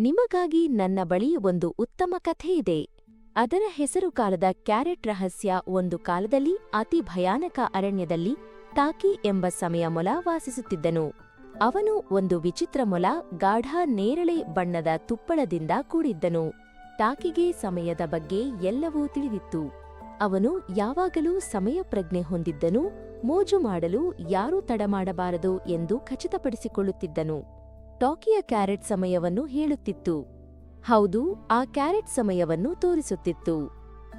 ನಿಮಗಾಗಿ ನನ್ನ ಬಳಿ ಒಂದು ಉತ್ತಮ ಕಥೆ ಇದೆ. ಅದರ ಹೆಸರು ಕಾಲದ ಕ್ಯಾರೆಟ್ ರಹಸ್ಯ ಒಂದು ಕಾಲದಲ್ಲಿ ಅತಿ ಭಯಾನಕ ಅರಣ್ಯದಲ್ಲಿ ತಾಕಿ ಎಂಬ ಸಮಯ ಮೊಲ ವಾಸಿಸುತ್ತಿದ್ದನು. ಅವನು ಒಂದು ವಿಚಿತ್ರ ಮೊಲ ಗಾಢ ನೇರಳೆ ಬಣ್ಣದ ತುಪ್ಪಳದಿಂದ ಕೂಡಿದ್ದನು. ಟಾಕಿಗೆ ಸಮಯದ ಬಗ್ಗೆ ಎಲ್ಲವೂ ತಿಳಿದಿತ್ತು. ಅವನು ಯಾವಾಗಲೂ ಸಮಯ ಪ್ರಜ್ಞೆ ಹೊಂದಿದ್ದನು, ಮೋಜು ಮಾಡಲು ಯಾರೂ ತಡಮಾಡಬಾರದು ಎಂದು ಖಚಿತಪಡಿಸಿಕೊಳ್ಳುತ್ತಿದ್ದನು. ಟಾಕಿಯ ಕ್ಯಾರೆಟ್ ಸಮಯವನ್ನು ಹೇಳುತ್ತಿತ್ತು. ಹೌದು, ಆ ಕ್ಯಾರೆಟ್ ಸಮಯವನ್ನು ತೋರಿಸುತ್ತಿತ್ತು.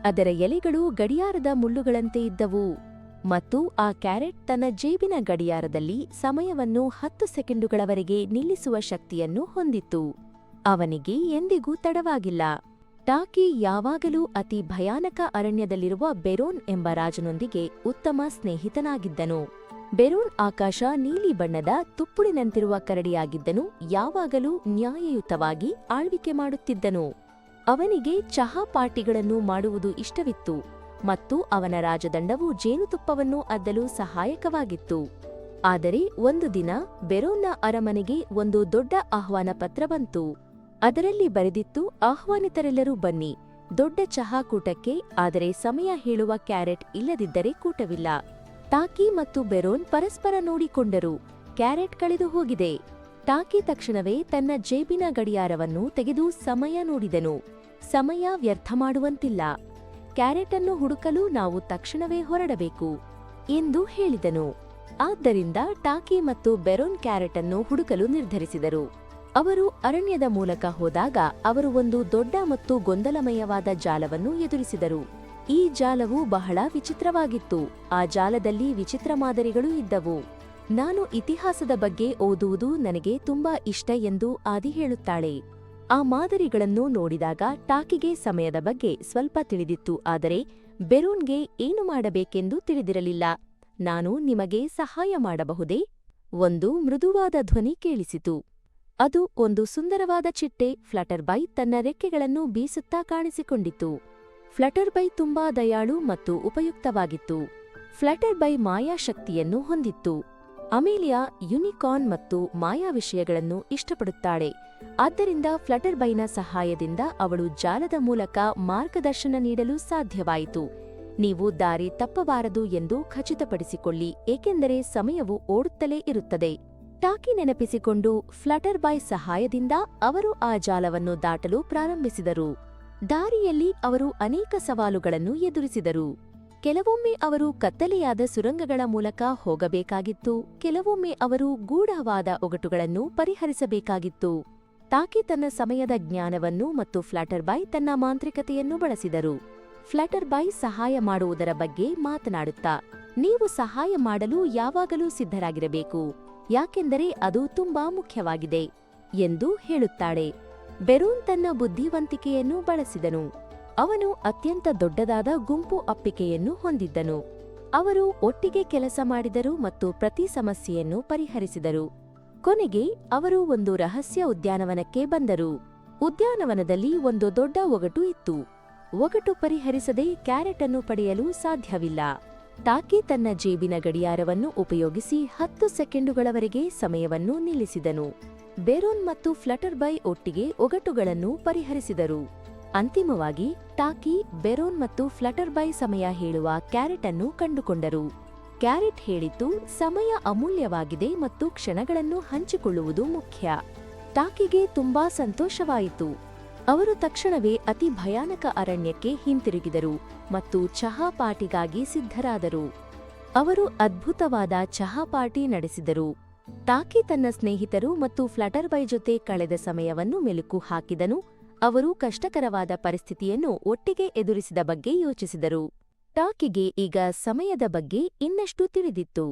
ಅದರ ಎಲೆಗಳು ಗಡಿಯಾರದ ಮುಳ್ಳುಗಳಂತೆ ಇದ್ದವು ಮತ್ತು ಆ ಕ್ಯಾರೆಟ್ ತನ್ನ ಜೇಬಿನ ಗಡಿಯಾರದಲ್ಲಿ ಸಮಯವನ್ನು ಹತ್ತು ಸೆಕೆಂಡುಗಳವರೆಗೆ ನಿಲ್ಲಿಸುವ ಶಕ್ತಿಯನ್ನು ಹೊಂದಿತ್ತು. ಅವನಿಗೆ ಎಂದಿಗೂ ತಡವಾಗಿಲ್ಲ. ಟಾಕಿ ಯಾವಾಗಲೂ ಅತಿ ಭಯಾನಕ ಅರಣ್ಯದಲ್ಲಿರುವ ಬೆರೋನ್ ಎಂಬ ರಾಜನೊಂದಿಗೆ ಉತ್ತಮ ಸ್ನೇಹಿತನಾಗಿದ್ದನು. ಬೆರೋನ್ ಆಕಾಶ ನೀಲಿ ಬಣ್ಣದ ತುಪ್ಪುಳಿನಂತಿರುವ ಕರಡಿಯಾಗಿದ್ದನು, ಯಾವಾಗಲೂ ನ್ಯಾಯಯುತವಾಗಿ ಆಳ್ವಿಕೆ ಮಾಡುತ್ತಿದ್ದನು. ಅವನಿಗೆ ಚಹಾ ಪಾರ್ಟಿಗಳನ್ನು ಮಾಡುವುದು ಇಷ್ಟವಿತ್ತು ಮತ್ತು ಅವನ ರಾಜದಂಡವು ಜೇನುತುಪ್ಪವನ್ನು ಅದ್ದಲು ಸಹಾಯಕವಾಗಿತ್ತು. ಆದರೆ ಒಂದು ದಿನ ಬೆರೋನ್ನ ಅರಮನೆಗೆ ಒಂದು ದೊಡ್ಡ ಆಹ್ವಾನ ಪತ್ರ ಬಂತು. ಅದರಲ್ಲಿ ಬರೆದಿತ್ತು, ಆಹ್ವಾನಿತರೆಲ್ಲರೂ ಬನ್ನಿ, ದೊಡ್ಡ ಚಹಾ ಕೂಟಕ್ಕೆ, ಆದರೆ ಸಮಯ ಹೇಳುವ ಕ್ಯಾರೆಟ್ ಇಲ್ಲದಿದ್ದರೆ ಕೂಟವಿಲ್ಲ. ಟಾಕಿ ಮತ್ತು ಬೆರೋನ್ ಪರಸ್ಪರ ನೋಡಿಕೊಂಡರು. ಕ್ಯಾರೆಟ್ ಕಳೆದು ಹೋಗಿದೆ. ಟಾಕಿ ತಕ್ಷಣವೇ ತನ್ನ ಜೇಬಿನ ಗಡಿಯಾರವನ್ನು ತೆಗೆದು ಸಮಯ ನೋಡಿದನು. ಸಮಯ ವ್ಯರ್ಥ ಮಾಡುವಂತಿಲ್ಲ. ಕ್ಯಾರೆಟ್ ಅನ್ನು ಹುಡುಕಲು ನಾವು ತಕ್ಷಣವೇ ಹೊರಡಬೇಕು ಎಂದು ಹೇಳಿದನು. ಆದ್ದರಿಂದ ಟಾಕಿ ಮತ್ತು ಬೆರೋನ್ ಕ್ಯಾರೆಟ್ ಅನ್ನು ಹುಡುಕಲು ನಿರ್ಧರಿಸಿದರು. ಅವರು ಅರಣ್ಯದ ಮೂಲಕ ಹೋದಾಗ ಅವರು ಒಂದು ದೊಡ್ಡ ಮತ್ತು ಗೊಂದಲಮಯವಾದ ಜಾಲವನ್ನು ಎದುರಿಸಿದರು. ಈ ಜಾಲವು ಬಹಳ ವಿಚಿತ್ರವಾಗಿತ್ತು. ಆ ಜಾಲದಲ್ಲಿ ವಿಚಿತ್ರ ಮಾದರಿಗಳು ಇದ್ದವು. ನಾನು ಇತಿಹಾಸದ ಬಗ್ಗೆ ಓದುವುದು ನನಗೆ ತುಂಬಾ ಇಷ್ಟ ಎಂದು ಆದಿ ಹೇಳುತ್ತಾಳೆ. ಆ ಮಾದರಿಗಳನ್ನು ನೋಡಿದಾಗ ಟಾಕಿಗೆ ಸಮಯದ ಬಗ್ಗೆ ಸ್ವಲ್ಪ ತಿಳಿದಿತ್ತು, ಆದರೆ ಬೆರೂನ್ಗೆ ಏನು ಮಾಡಬೇಕೆಂದು ತಿಳಿದಿರಲಿಲ್ಲ. ನಾನು ನಿಮಗೆ ಸಹಾಯ ಮಾಡಬಹುದೇ? ಒಂದು ಮೃದುವಾದ ಧ್ವನಿ ಕೇಳಿಸಿತು. ಅದು ಒಂದು ಸುಂದರವಾದ ಚಿಟ್ಟೆ ಫ್ಲಟರ್ಬೈ ತನ್ನ ರೆಕ್ಕೆಗಳನ್ನು ಬೀಸುತ್ತಾ ಕಾಣಿಸಿಕೊಂಡಿತು. ಫ್ಲಟರ್ ಬೈ ತುಂಬಾ ದಯಾಳು ಮತ್ತು ಉಪಯುಕ್ತವಾಗಿತ್ತು. ಫ್ಲಟರ್ ಬೈ ಮಾಯಾಶಕ್ತಿಯನ್ನು ಹೊಂದಿತ್ತು. ಅಮೇಲಿಯಾ ಯುನಿಕಾರ್ನ್ ಮತ್ತು ಮಾಯಾ ವಿಷಯಗಳನ್ನು ಇಷ್ಟಪಡುತ್ತಾಳೆ. ಆದ್ದರಿಂದ ಫ್ಲಟರ್ ಬೈನ ಸಹಾಯದಿಂದ ಅವಳು ಜಾಲದ ಮೂಲಕ ಮಾರ್ಗದರ್ಶನ ನೀಡಲು ಸಾಧ್ಯವಾಯಿತು. ನೀವು ದಾರಿ ತಪ್ಪಬಾರದು ಎಂದು ಖಚಿತಪಡಿಸಿಕೊಳ್ಳಿ, ಏಕೆಂದರೆ ಸಮಯವು ಓಡುತ್ತಲೇ ಇರುತ್ತದೆ. ಟಾಕಿ ನೆನಪಿಸಿಕೊಂಡು, ಫ್ಲಟರ್ ಬೈ ಸಹಾಯದಿಂದ ಅವರು ಆ ಜಾಲವನ್ನು ದಾಟಲು ಪ್ರಾರಂಭಿಸಿದರು. ದಾರಿಯಲ್ಲಿ ಅವರು ಅನೇಕ ಸವಾಲುಗಳನ್ನು ಎದುರಿಸಿದರು. ಕೆಲವೊಮ್ಮೆ ಅವರು ಕತ್ತಲೆಯಾದ ಸುರಂಗಗಳ ಮೂಲಕ ಹೋಗಬೇಕಾಗಿತ್ತು, ಕೆಲವೊಮ್ಮೆ ಅವರು ಗೂಢವಾದ ಒಗಟುಗಳನ್ನು ಪರಿಹರಿಸಬೇಕಾಗಿತ್ತು. ತಾಕಿ ತನ್ನ ಸಮಯದ ಜ್ಞಾನವನ್ನು ಮತ್ತು ಫ್ಲಾಟರ್ಬಾಯ್ ತನ್ನ ಮಾಂತ್ರಿಕತೆಯನ್ನು ಬಳಸಿದರು. ಫ್ಲಾಟರ್ಬಾಯ್ ಸಹಾಯ ಮಾಡುವುದರ ಬಗ್ಗೆ ಮಾತನಾಡುತ್ತಾ, ನೀವು ಸಹಾಯ ಮಾಡಲು ಯಾವಾಗಲೂ ಸಿದ್ಧರಾಗಿರಬೇಕು, ಯಾಕೆಂದರೆ ಅದು ತುಂಬಾ ಮುಖ್ಯವಾಗಿದೆ ಎಂದು ಹೇಳುತ್ತಾಳೆ. ಬೆರೂನ್ ತನ್ನ ಬುದ್ಧಿವಂತಿಕೆಯನ್ನು ಬಳಸಿದನು. ಅವನು ಅತ್ಯಂತ ದೊಡ್ಡದಾದ ಗುಂಪು ಅಪ್ಪಿಕೆಯನ್ನು ಹೊಂದಿದ್ದನು. ಅವರು ಒಟ್ಟಿಗೆ ಕೆಲಸ ಮಾಡಿದರು ಮತ್ತು ಪ್ರತಿ ಸಮಸ್ಯೆಯನ್ನು ಪರಿಹರಿಸಿದರು. ಕೊನೆಗೆ ಅವರು ಒಂದು ರಹಸ್ಯ ಉದ್ಯಾನವನಕ್ಕೆ ಬಂದರು. ಉದ್ಯಾನವನದಲ್ಲಿ ಒಂದು ದೊಡ್ಡ ಒಗಟು ಇತ್ತು. ಒಗಟು ಪರಿಹರಿಸದೆ ಕ್ಯಾರೆಟ್ ಅನ್ನು ಪಡೆಯಲು ಸಾಧ್ಯವಿಲ್ಲ. ಟಾಕಿ ತನ್ನ ಜೇಬಿನ ಗಡಿಯಾರವನ್ನು ಉಪಯೋಗಿಸಿ ಹತ್ತು ಸೆಕೆಂಡುಗಳವರೆಗೆ ಸಮಯವನ್ನು ನಿಲ್ಲಿಸಿದನು. ಬೆರೋನ್ ಮತ್ತು ಫ್ಲಟರ್ ಬೈ ಒಟ್ಟಿಗೆ ಒಗಟುಗಳನ್ನು ಪರಿಹರಿಸಿದರು. ಅಂತಿಮವಾಗಿ, ಟಾಕಿ, ಬೆರೋನ್ ಮತ್ತು ಫ್ಲಟರ್ ಬೈ ಸಮಯ ಹೇಳುವ ಕ್ಯಾರೆಟ್ ಅನ್ನು ಕಂಡುಕೊಂಡರು. ಕ್ಯಾರೆಟ್ ಹೇಳಿತು ಸಮಯ ಅಮೂಲ್ಯವಾಗಿದೆ ಮತ್ತು ಕ್ಷಣಗಳನ್ನು ಹಂಚಿಕೊಳ್ಳುವುದು ಮುಖ್ಯ. ಟಾಕಿಗೆ ತುಂಬಾ ಸಂತೋಷವಾಯಿತು. ಅವರು ತಕ್ಷಣವೇ ಅತಿ ಭಯಾನಕ ಅರಣ್ಯಕ್ಕೆ ಹಿಂತಿರುಗಿದರು ಮತ್ತು ಚಹಾ ಪಾರ್ಟಿಗಾಗಿ ಸಿದ್ಧರಾದರು. ಅವರು ಅದ್ಭುತವಾದ ಚಹಾ ಪಾರ್ಟಿ ನಡೆಸಿದರು. ಟಾಕಿ ತನ್ನ ಸ್ನೇಹಿತರು ಮತ್ತು ಫ್ಲಟರ್ ಬೈ ಜೊತೆ ಕಳೆದ ಸಮಯವನ್ನು ಮೆಲುಕು ಹಾಕಿದನು. ಅವರು ಕಷ್ಟಕರವಾದ ಪರಿಸ್ಥಿತಿಯನ್ನು ಒಟ್ಟಿಗೆ ಎದುರಿಸಿದ ಬಗ್ಗೆ ಯೋಚಿಸಿದರು. ಟಾಕಿಗೆ ಈಗ ಸಮಯದ ಬಗ್ಗೆ ಇನ್ನಷ್ಟು ತಿಳಿದಿತ್ತು.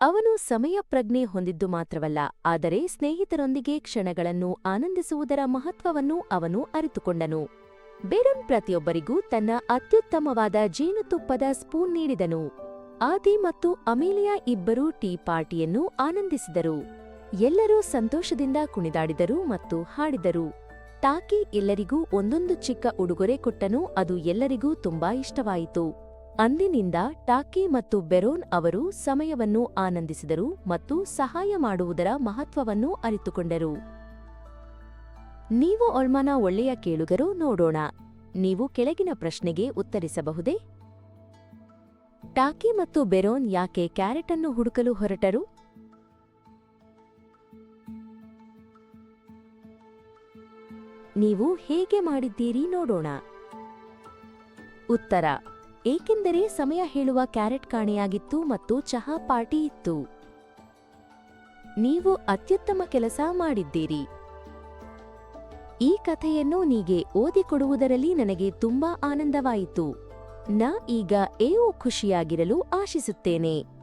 ಅವನು ಸಮಯ ಪ್ರಜ್ಞೆ ಹೊಂದಿದ್ದು ಮಾತ್ರವಲ್ಲ, ಆದರೆ ಸ್ನೇಹಿತರೊಂದಿಗೆ ಕ್ಷಣಗಳನ್ನು ಆನಂದಿಸುವುದರ ಮಹತ್ವವನ್ನು ಅವನು ಅರಿತುಕೊಂಡನು. ಬೇರನ್ ಪ್ರತಿಯೊಬ್ಬರಿಗೂ ತನ್ನ ಅತ್ಯುತ್ತಮವಾದ ಜೇನುತುಪ್ಪದ ಸ್ಪೂನ್ ನೀಡಿದನು. ಆದಿ ಮತ್ತು ಅಮೇಲಿಯಾ ಇಬ್ಬರೂ ಟೀ ಪಾರ್ಟಿಯನ್ನು ಆನಂದಿಸಿದರು. ಎಲ್ಲರೂ ಸಂತೋಷದಿಂದ ಕುಣಿದಾಡಿದರು ಮತ್ತು ಹಾಡಿದರು. ಟಾಕಿ ಎಲ್ಲರಿಗೂ ಒಂದೊಂದು ಚಿಕ್ಕ ಉಡುಗೊರೆ ಕೊಟ್ಟನು, ಅದು ಎಲ್ಲರಿಗೂ ತುಂಬಾ ಇಷ್ಟವಾಯಿತು. ಅಂದಿನಿಂದ ಟಾಕಿ ಮತ್ತು ಬೆರೋನ್ ಅವರು ಸಮಯವನ್ನು ಆನಂದಿಸಿದರು ಮತ್ತು ಸಹಾಯ ಮಾಡುವುದರ ಮಹತ್ವವನ್ನು ಅರಿತುಕೊಂಡರು. ನೀವು ಒಳ್ಮನ ಒಳ್ಳೆಯ ಕೇಳುಗರು ನೋಡೋಣ. ನೀವು ಕೆಳಗಿನ ಪ್ರಶ್ನೆಗೆ ಉತ್ತರಿಸಬಹುದೇ? ಟಾಕಿ ಮತ್ತು ಬೆರೋನ್ ಯಾಕೆ ಕ್ಯಾರೆಟ್ ಅನ್ನು ಹುಡುಕಲು ಹೊರಟರು? ನೀವು ಹೇಗೆ ಮಾಡಿದ್ದೀರಿ ನೋಡೋಣ. ಉತ್ತರ, ಏಕೆಂದರೆ ಸಮಯ ಹೇಳುವ ಕ್ಯಾರೆಟ್ ಕಾಣೆಯಾಗಿತ್ತು ಮತ್ತು ಚಹಾ ಪಾರ್ಟಿ ಇತ್ತು. ನೀವು ಅತ್ಯುತ್ತಮ ಕೆಲಸ ಮಾಡಿದ್ದೀರಿ. ಈ ಕಥೆಯನ್ನು ನೀಗೆ ಓದಿಕೊಡುವುದರಲ್ಲಿ ನನಗೆ ತುಂಬಾ ಆನಂದವಾಯಿತು. ನ ಈಗ ಏವು ಖುಷಿಯಾಗಿರಲು ಆಶಿಸುತ್ತೇನೆ.